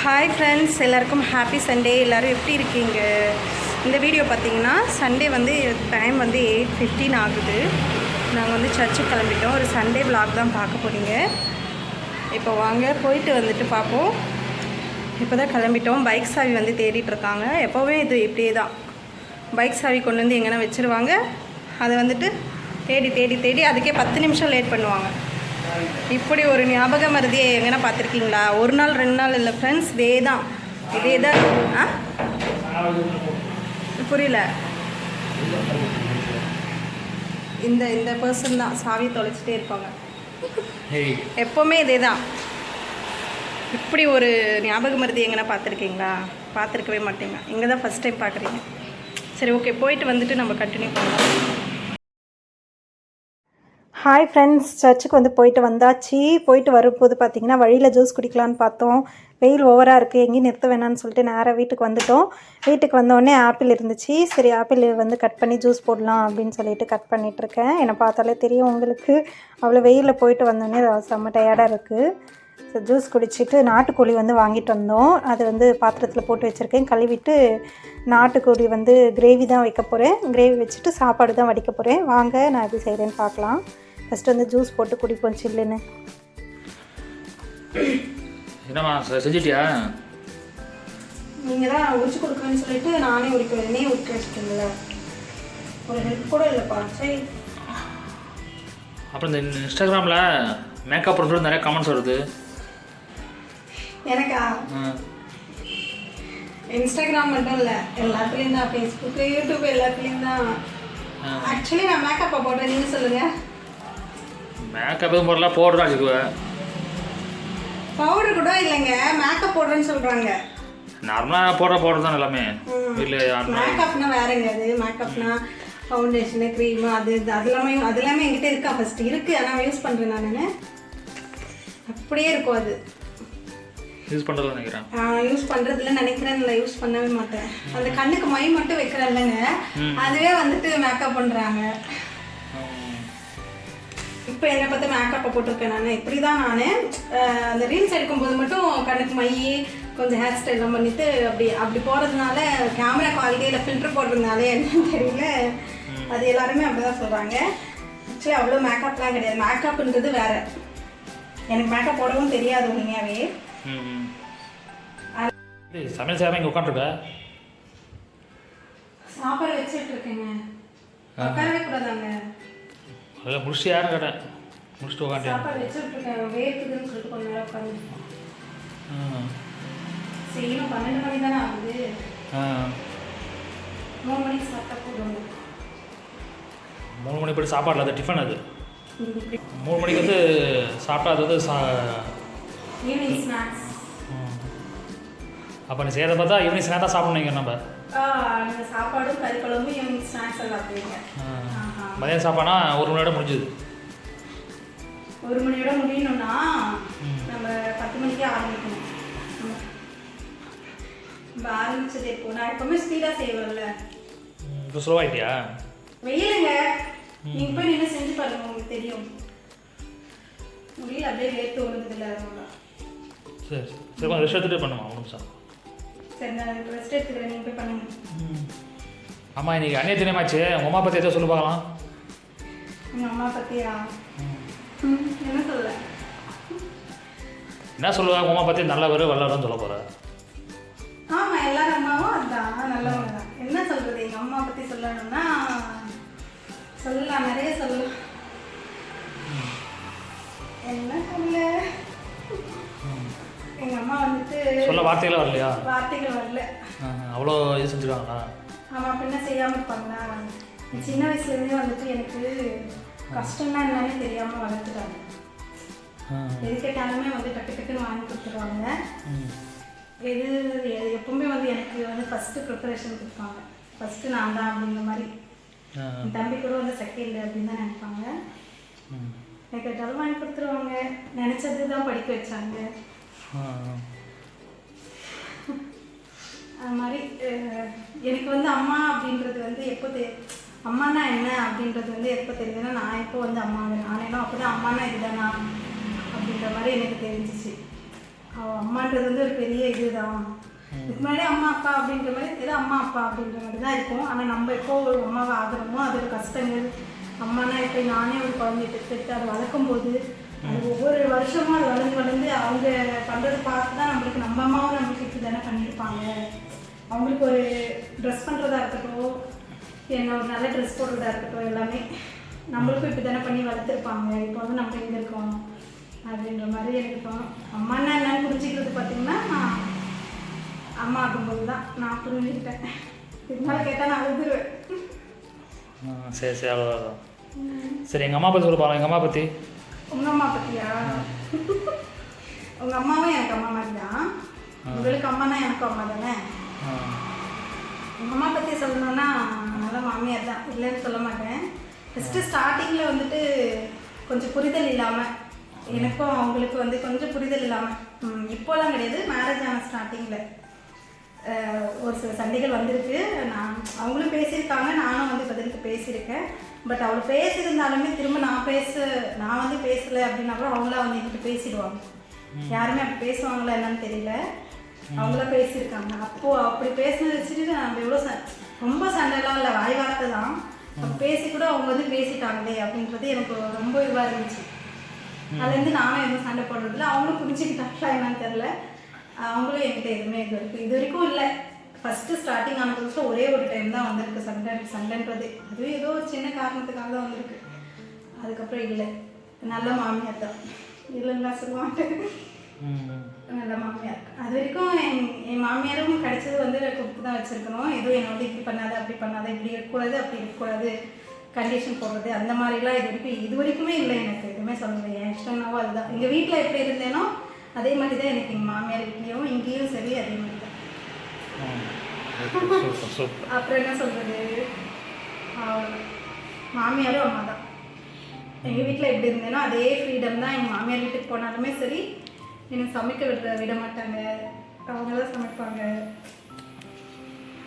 Hi friends எல்லாருக்கும் happy Sunday எல்லோரும் எப்படி இருக்கீங்க? இந்த வீடியோ பார்த்தீங்கன்னா சண்டே வந்து டைம் வந்து எயிட் ஃபிஃப்டீன் ஆகுது. நாங்கள் வந்து சர்ச்சுக்கு கிளம்பிட்டோம். ஒரு சண்டே விளாக் தான் பார்க்க போகிறீங்க இப்போ வாங்க போயிட்டு வந்துட்டு பார்ப்போம். இப்போ தான் கிளம்பிட்டோம். பைக் சாவி வந்து தேடிட்டு இருக்காங்க. எப்போவுமே இது இப்படியே தான். பைக் சாவி கொண்டு வந்து எங்கன்னா வச்சுருவாங்க. அதை வந்துட்டு தேடி தேடி தேடி அதுக்கே பத்து நிமிஷம் லேட் பண்ணுவாங்க. இப்படி ஒரு ஞாபக மருதியை எங்கன்னா பார்த்துருக்கீங்களா? ஒரு நாள் ரெண்டு நாள் இல்லை ஃப்ரெண்ட்ஸ் இதே தான். இதே தான். ஆ? புரியல. இந்த இந்த பர்சன் தான். சாவி தொலைச்சிட்டே இருப்பாங்க. எப்போவுமே இதே தான். இப்படி ஒரு ஞாபக மருதி எங்கன்னா பார்த்துருக்கீங்களா? பார்த்துருக்கவே மாட்டீங்க. இங்கே தான் ஃபஸ்ட் டைம் பார்க்குறீங்க. சரி ஓகே போயிட்டு வந்துட்டு நம்ம கண்டினியூ பண்ணலாம். ஹாய் ஃப்ரெண்ட்ஸ் சர்ச்சுக்கு வந்து போயிட்டு வந்தாச்சு. போயிட்டு வரும்போது பார்த்தீங்கன்னா வழியில் ஜூஸ் குடிக்கலான்னு பார்த்தோம். வெயில் ஓவராக இருக்குது எங்கேயும் நிறுத்த வேணாம்னு சொல்லிட்டு நேராக வீட்டுக்கு வந்துட்டோம். வீட்டுக்கு வந்தோடனே ஆப்பிள் இருந்துச்சு. சரி ஆப்பிள் வந்து கட் பண்ணி ஜூஸ் போடலாம் அப்படின்னு சொல்லிட்டு கட் பண்ணிகிட்ருக்கேன் என்னை பார்த்தாலே தெரியும் உங்களுக்கு. அவ்வளோ வெயிலில் போயிட்டு வந்தோடனே செம்ம டயர்டாக இருக்குது ஸோ ஜூஸ் குடிச்சிட்டு நாட்டுக்கோழி வந்து வாங்கிட்டு வந்தோம். அது வந்து பாத்திரத்தில் போட்டு வச்சுருக்கேன். கழுவிட்டு நாட்டுக்கோழி வந்து கிரேவி தான் வைக்க போகிறேன் கிரேவி வச்சுட்டு சாப்பாடு தான் வடிக்க போகிறேன் வாங்க நான் எப்படி செய்கிறேன்னு பார்க்கலாம். ஃபஸ்ட்டு வந்து ஜூஸ் போட்டு குடிப்போம் சில்லுன்னு. என்னம்மா செஞ்சிட்டியா? நீங்கள் தான் உரிச்சு கொடுக்குறேன்னு சொல்லிட்டு நானே உரிக்க வேணே உரிக்க வச்சுட்டீங்கள ஒரு ஹெல்ப் கூட இல்லைப்பா. சரி. அப்புறம் இந்த இன்ஸ்டாகிராமில் மேக்கப் பண்ணுறது நிறைய கமெண்ட்ஸ் வருது. எனக்கா. இன்ஸ்டாகிராம் மட்டும் இல்லை. எல்லாத்துலேயும் தான் ஃபேஸ்புக்கு யூடியூப் எல்லாத்துலேயும் தான். ஆக்சுவலி நான் மேக்கப்பை போட்டேன். நீங்கள் சொல்லுங்கள் மேக்கப் போடலாம் போடுறா வச்சுக்குவேன் பவுடர் கூட இல்லைங்க மேக்கப் போடுறேன்னு சொல்கிறாங்க நார்மலாக போடுற போடுறது தான் எல்லாமே. யாருமே மேக்கப்னா வேறங்க அது. மேக்கப்னா ஃபவுண்டேஷனு க்ரீமு அது இது அது எல்லாமே அது எல்லாமே என்கிட்ட இருக்கா ஃபஸ்ட்டு இருக்குது ஆனால் யூஸ் பண்ணுறேன் நான். அப்படியே இருக்கும் அது. யூஸ் பண்ணுறது நினைக்கிறேன். யூஸ் பண்ணுறதுல நினைக்கிறேன். இல்லை யூஸ் பண்ணவே மாட்டேன். அந்த கண்ணுக்கு மை மட்டும் வைக்கிறேன் இல்லைங்க. அதுவே வந்துட்டு மேக்கப் பண்ணுறாங்க இப்போ என்னை பார்த்து மேக்கப்பை போட்டிருக்கேன் நான். இப்படி தான் நான் அந்த ரீல்ஸ் எடுக்கும்போது மட்டும் கண்ணுக்கு மை கொஞ்சம் ஹேர் ஸ்டைல்லாம் பண்ணிட்டு அப்படி அப்படி போகிறதுனால கேமரா குவாலிட்டியில் ஃபில்டர் போடுறதுனால என்னன்னு தெரியல. அது எல்லாருமே அப்படி தான் சொல்கிறாங்க ஆக்சுவலி அவ்வளோ மேக்கப்லாம் கிடையாது. மேக்கப்ன்றது வேற. எனக்கு மேக்கப் போடவும் தெரியாது உண்மையாகவே சமையல் செய்யாமல் இங்கே உட்காந்துருக்க சாப்பாடு வச்சுட்டு இருக்கேங்க. உட்காரவே கூடாதாங்க? அதில் முடிச்சு யாரும் கேட்டேன். முடிச்சுட்டு உட்காந்துட்டேன் சாப்பாடு வச்சுட்டு இருக்கேன் வேர்க்குதுன்னு சொல்லிட்டு கொஞ்ச நேரம் உட்காந்து பன்னெண்டு மணி தானே ஆகுது. மூணு மணிக்கு சாப்பிட்டா போதும். மூணு போய் அது டிஃபன் அது. மூணு மணிக்கு வந்து சாப்பிட்டா அது வந்து சா ஈவினிங் ஸ்நாக்ஸ் அப்போ நீ செய்கிறத பார்த்தா ஈவினிங் ஸ்நாக் தான் சாப்பிட்ணுங்க நம்ம. சாப்பாடும் கறி குழம்பு ஈவினிங் ஸ்நாக்ஸ் எல்லாம். மதியம் சாப்பாடுனா ஒரு மணி நேரம் முடிஞ்சுது. ஒரு மணியோட முடியணும்னா நம்ம பத்து மணிக்கே ஆரம்பிக்கணும். நம்ம ஆரம்பிச்சது இப்போ. நான் எப்பவுமே ஸ்பீடாக செய்வேன்ல. இப்போ ஸ்லோவாயிட்டியா வெயிலுங்க. நீங்க போய் நின்று செஞ்சு பாருங்க உங்களுக்கு தெரியும். முடியல அப்படியே வேர்த்து அதனால. சரி சரி. ரெஸ்ட் எடுத்துகிட்டு பண்ணுமா? ஒரு நிமிஷம். சரி நான் ரெஸ்ட் எடுத்துக்கிறேன். நீங்கள் போய் பண்ணுங்க. ஆமாம் இன்னைக்கு அந்நிய தினமாச்சு. உங்கள் அம்மா பற்றி ஏதோ சொல்லி பார்க்கலாம். எங்கள் அம்மா பற்றியா என்ன சொல்ல என்ன சொல்லுவா? அம்மா பற்றி நல்லவர் வல்லவர்னு சொல்ல போகிற ஆமாம் எல்லார் அம்மாவும் அதுதான் நல்லவங்க தான். என்ன சொல்கிறது எங்கள் அம்மா பற்றி சொல்லணும்னா சொல்லலாம் நிறைய சொல்லலாம் என்ன சொல்ல? எங்கள் அம்மா வந்துட்டு சொல்ல வார்த்தைகளே வரலையா? வார்த்தைகள் வரல. அவ்வளோ இது செஞ்சுருக்காங்களா? ஆமாம் பின்ன செய்யாமல் இருப்பாங்களா? சின்ன வயசுலேருந்தே வந்துட்டு எனக்கு கஷ்டம்னா என்னன்னே தெரியாமல் வளர்த்துட்டாங்க. எது கேட்டாலுமே வந்து டக்கு டக்குன்னு வாங்கி கொடுத்துருவாங்க. எது எப்பவுமே வந்து எனக்கு வந்து ஃபஸ்ட்டு ப்ரிப்பரேஷன் கொடுப்பாங்க. ஃபஸ்ட்டு நான் தான் அப்படிங்கிற மாதிரி. என் தம்பி கூட வந்து செகண்ட் அப்படின்னு தான் நினைப்பாங்க. எனக்கு கேட்டாலும் வாங்கி கொடுத்துருவாங்க. நினச்சது தான் படிக்க வச்சாங்க. அது மாதிரி எனக்கு வந்து அம்மா அப்படின்றது அம்மானா என்ன அப்படின்றது வந்து எப்போ தெரியுதுன்னா நான் எப்போ வந்து அம்மா நானேனும் அப்போ தான் அம்மானா இதுதானா அப்படின்ற மாதிரி எனக்கு தெரிஞ்சிச்சு. அவள் அம்மான்றது வந்து ஒரு பெரிய இதுதான். இதுக்கு முன்னாடி அம்மா அப்பா அப்படின்ற மாதிரி ஏதோ அம்மா அப்பா அப்படின்ற மாதிரி தான் இருக்கும். ஆனால் நம்ம எப்போ ஒரு அம்மாவை ஆகிறோமோ அதோட கஷ்டங்கள். அம்மானா இப்போ நானே ஒரு குழந்தைய பெற்றுட்டு அதை வளர்க்கும் போது அது ஒவ்வொரு வருஷமும் அது வளர்ந்து வளர்ந்து அவங்க பண்ணுறது பார்த்து தான் நம்மளுக்கு நம்ம அம்மாவும் நம்மளுக்கு இப்படி தானே பண்ணியிருப்பாங்க. அவங்களுக்கு ஒரு ட்ரெஸ் பண்ணுறதா இருக்கட்டும் என்ன ஒரு நல்ல ட்ரெஸ் போடுறதா இருக்கட்டும் எல்லாமே நம்மளுக்கும் இப்படி தானே பண்ணி வளர்த்துருப்பாங்க. இப்போ வந்து நம்ம எங்கே இருக்கோம் அப்படின்ற மாதிரி எனக்கு தோணும் அம்மான்னா என்னன்னு புரிஞ்சுக்கிறது பார்த்தீங்கன்னா நான் அம்மா ஆகும்போது தான். நான் புரிஞ்சுக்கிட்டேன். இருந்தாலும் கேட்டால் நான் அழுதுருவேன். சரி சரி அவ்வளோதான் சரி எங்கள் அம்மா பற்றி சொல்ல பாருங்க எங்கள் அம்மா பற்றி உங்கள் அம்மா பற்றியா உங்கள் அம்மாவும் எனக்கு அம்மா மாதிரி தான் உங்களுக்கு அம்மானா எனக்கும் அம்மா தானே உங்கள் அம்மா பற்றி சொல்லணும்னா நல்ல மாமியார் தான். இல்லைன்னு சொல்ல மாட்டேன். ஃபஸ்ட்டு ஸ்டார்டிங்கில் வந்துட்டு கொஞ்சம் புரிதல் இல்லாமல் எனக்கும் அவங்களுக்கு வந்து கொஞ்சம் புரிதல் இல்லாமல் இப்போலாம் கிடையாது. மேரேஜ் ஆன ஸ்டார்டிங்கில் ஒரு சில சண்டைகள் வந்திருக்கு. நான் அவங்களும் பேசியிருக்காங்க. நானும் வந்து பதிலுக்கு பேசியிருக்கேன். பட் அவள் பேசியிருந்தாலுமே திரும்ப நான் பேச நான் வந்து பேசலை அப்படின்னா கூட அவங்களா வந்து என்கிட்ட பேசிடுவாங்க. யாருமே அப்படி பேசுவாங்களா என்னன்னு தெரியல. அவங்கள பேசியிருக்காங்க. அப்போது அப்படி பேசினதை வச்சுட்டு நம்ம எவ்வளோ ச ரொம்ப சண்டைலாம் இல்லை வாய் வார்த்தை தான் பேசி கூட அவங்க வந்து பேசிட்டாங்களே அப்படின்றது எனக்கு ரொம்ப இதுவாக இருந்துச்சு. அதுலேருந்து நானும் எதுவும் சண்டை போடுறதில்ல. அவங்களும் புரிஞ்சுக்கிட்டாங்களா என்னன்னு தெரில அவங்களும் என்கிட்ட எதுவுமே இது வரைக்கும் இது வரைக்கும் இல்லை. ஃபஸ்ட்டு ஸ்டார்டிங் ஆன புதுசில் ஒரே ஒரு டைம் தான் வந்திருக்கு சண்டை சண்டைன்றது. அதுவும் ஏதோ ஒரு சின்ன காரணத்துக்காக தான் வந்திருக்கு. அதுக்கப்புறம் இல்லை. நல்ல மாமியார் தான். இல்லைன்னா சொல்ல மாட்டேன் ம். நல்ல மாமியார். அது வரைக்கும் என் என் மாமியாரும் கிடைச்சது வந்து கொடுத்து தான் வச்சுருக்கணும். எதுவும் என்னை வந்து இப்படி பண்ணாத அப்படி பண்ணாத இப்படி இருக்கக்கூடாது அப்படி இருக்கக்கூடாது கண்டிஷன் போடுறது அந்த மாதிரிலாம் இது வரைக்கும் இது வரைக்குமே இல்லை எனக்கு. எதுவுமே சொல்லலை. என் இஷ்டம்னாவோ அதுதான். எங்கள் வீட்டில் எப்படி இருந்தேனோ அதே மாதிரி தான் எனக்கு எங்கள் மாமியார் வீட்லேயும் இங்கேயும் சரி அதே மாதிரி தான் அப்புறம் என்ன சொல்கிறது மாமியாரும் அம்மா தான் எங்கள் வீட்டில் எப்படி இருந்தேனோ அதே ஃப்ரீடம் தான் எங்கள் மாமியார் வீட்டுக்கு போனாலுமே சரி எனக்கு சமைக்க விட விட மாட்டாங்க. அவங்க தான் சமைப்பாங்க.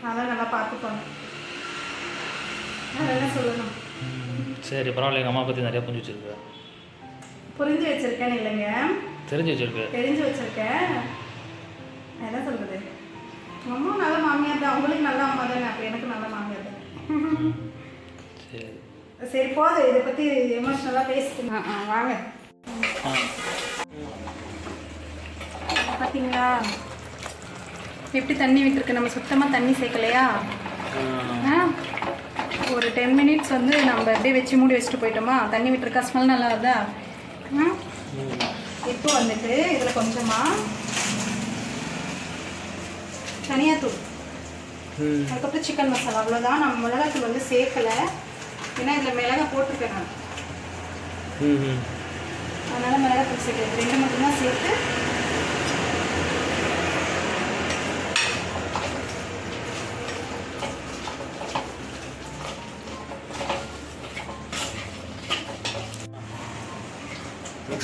அதெல்லாம் நல்லா பார்த்துப்பாங்க. என்ன சொல்லணும். சரி பரவாயில்ல. எங்கள் அம்மா பற்றி நிறையா புரிஞ்சு வச்சிருக்கு. புரிஞ்சு வச்சுருக்கேன்னு இல்லைங்க. தெரிஞ்சு வச்சிருக்கு. தெரிஞ்சு வச்சுருக்கேன். என்ன சொல்கிறது அம்மா நல்ல மாமியார் தான். அவங்களுக்கு நல்ல அம்மா தானே. அப்போ எனக்கு நல்ல மாமியார் தானே. சரி. சரி போதும் இதை பற்றி எமோஷ்னலாக ஆ வாங்க. பார்த்தீங்களா எப்படி தண்ணி விட்டுருக்கு நம்ம சுத்தமாக தண்ணி சேர்க்கலையா? ஆ. ஒரு டென் மினிட்ஸ் வந்து நம்ம அப்படியே வச்சு மூடி வச்சுட்டு போயிட்டோமா? தண்ணி விட்டுருக்கா ஸ்மெல் நல்லா வருதா? இப்போ வந்துட்டு இதில் கொஞ்சமாக தனியாத்தூள். அதுக்கப்புறம் சிக்கன் மசாலா அவ்வளோதான் நம்ம மிளகாத்தூள் வந்து சேர்க்கலை. ஏன்னா இதில் மிளகா போட்டிருக்கேன் நான். அதனால் மிளகாத்தூள் சேர்க்கல. ரெண்டு மட்டும்தான் சேர்த்து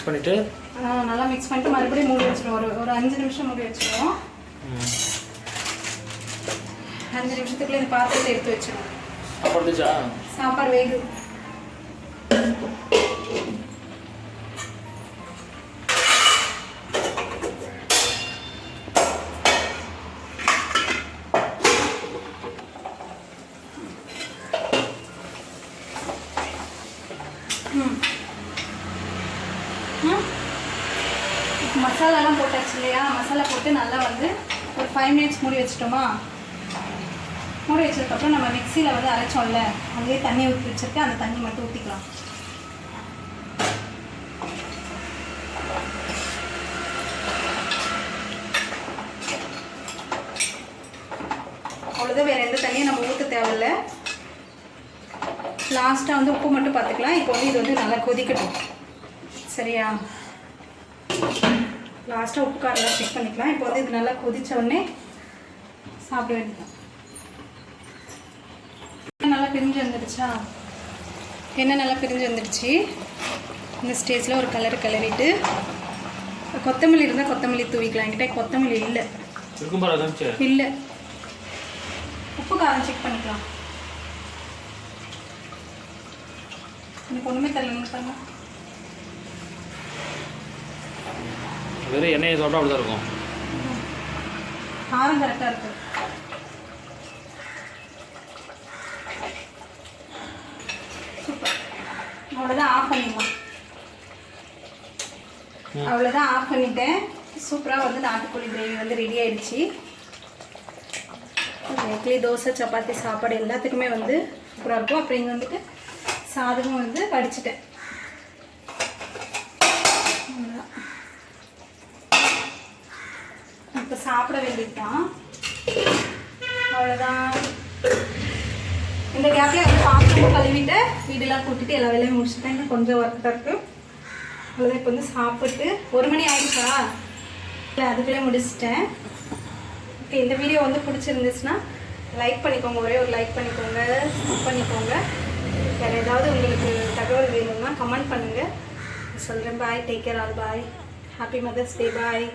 மிக்ஸ் பண்ணிவிட்டு நல்லா மிக்ஸ் பண்ணிட்டு மறுபடியும் மூடி வச்சிருவோம். ஒரு ஒரு அஞ்சு நிமிஷம் மூடி வச்சிருவோம். அஞ்சு நிமிஷத்துக்குள்ள இந்த பாத்திரத்தை எடுத்து வச்சிருவோம். சாப்பாடு சாப்பாடு வேகு ம். ம். இப்போ மசாலாலாம் போட்டாச்சு இல்லையா மசாலா போட்டு நல்லா வந்து ஒரு ஃபைவ் மினிட்ஸ் மூடி வச்சிட்டோமா? மூடி வச்சதுக்கப்புறம் நம்ம மிக்சியில் வந்து அரைச்சோம்ல அங்கேயே தண்ணி ஊற்றி வச்சிருக்கேன் அந்த தண்ணி மட்டும் ஊற்றிக்கலாம் அவ்வளோதான் வேறு எந்த தண்ணியும் நம்ம ஊற்ற தேவையில்ல. லாஸ்ட்டாக வந்து உப்பு மட்டும் பார்த்துக்கலாம். இப்போ வந்து இது வந்து நல்லா கொதிக்கட்டும். சரியா? லாஸ்ட்டாக உப்பு காரெல்லாம் செக் பண்ணிக்கலாம். இப்போ வந்து இது நல்லா கொதிச்ச உடனே சாப்பிட வேண்டியது நல்லா பிரிஞ்சு வந்துடுச்சா எண்ணெய் நல்லா பிரிஞ்சு வந்துடுச்சு இந்த ஸ்டேஜில் ஒரு கலர் கிளறிட்டு கொத்தமல்லி இருந்தால் கொத்தமல்லி தூவிக்கலாம். என்கிட்ட கொத்தமல்லி இல்லை. இல்லை. உப்பு காரம் செக் பண்ணிக்கலாம். எனக்கு ஒன்றுமே தெரியல பாருங்க வெறும் எண்ணெயை சாப்பிட்டா அப்படி தான் இருக்கும். காரம் கரெக்டாக இருக்கு. அவ்வளோதான் ஆஃப் பண்ணிடலாம் அவ்வளோதான் ஆஃப் பண்ணிட்டேன். சூப்பராக வந்து நாட்டுக்கோழி கிரேவி வந்து ரெடி ஆயிடுச்சு. இட்லி தோசை சப்பாத்தி சாப்பாடு எல்லாத்துக்குமே வந்து சூப்பராக இருக்கும். அப்புறம் இங்கே வந்துட்டு சாதமும் வந்து வடிச்சிட்டேன் அவ்வளோதான். இப்போ சாப்பிட வேண்டியது தான் அவ்வளோதான் இந்த கேப்லேயே வந்து பாத்திரம் கழுவிட்டு வீடெல்லாம் கூட்டிட்டு எல்லா வேலையும் முடிச்சுட்டேன். இன்னும் கொஞ்சம் ஒர்க் தான் இருக்கு. அவ்வளோதான் இப்போ வந்து சாப்பிட்டு ஒரு மணி ஆயிடுச்சா? இல்லை அதுக்குள்ளே முடிச்சிட்டேன். ஓகே இந்த வீடியோ வந்து பிடிச்சிருந்துச்சுன்னா லைக் பண்ணிக்கோங்க. ஒரே ஒரு லைக் பண்ணிக்கோங்க சப் பண்ணிக்கோங்க. வேறு ஏதாவது உங்களுக்கு தகவல் வேணும்னா கமெண்ட் பண்ணுங்கள் சொல்கிறேன் bye take care all bye happy mother's day bye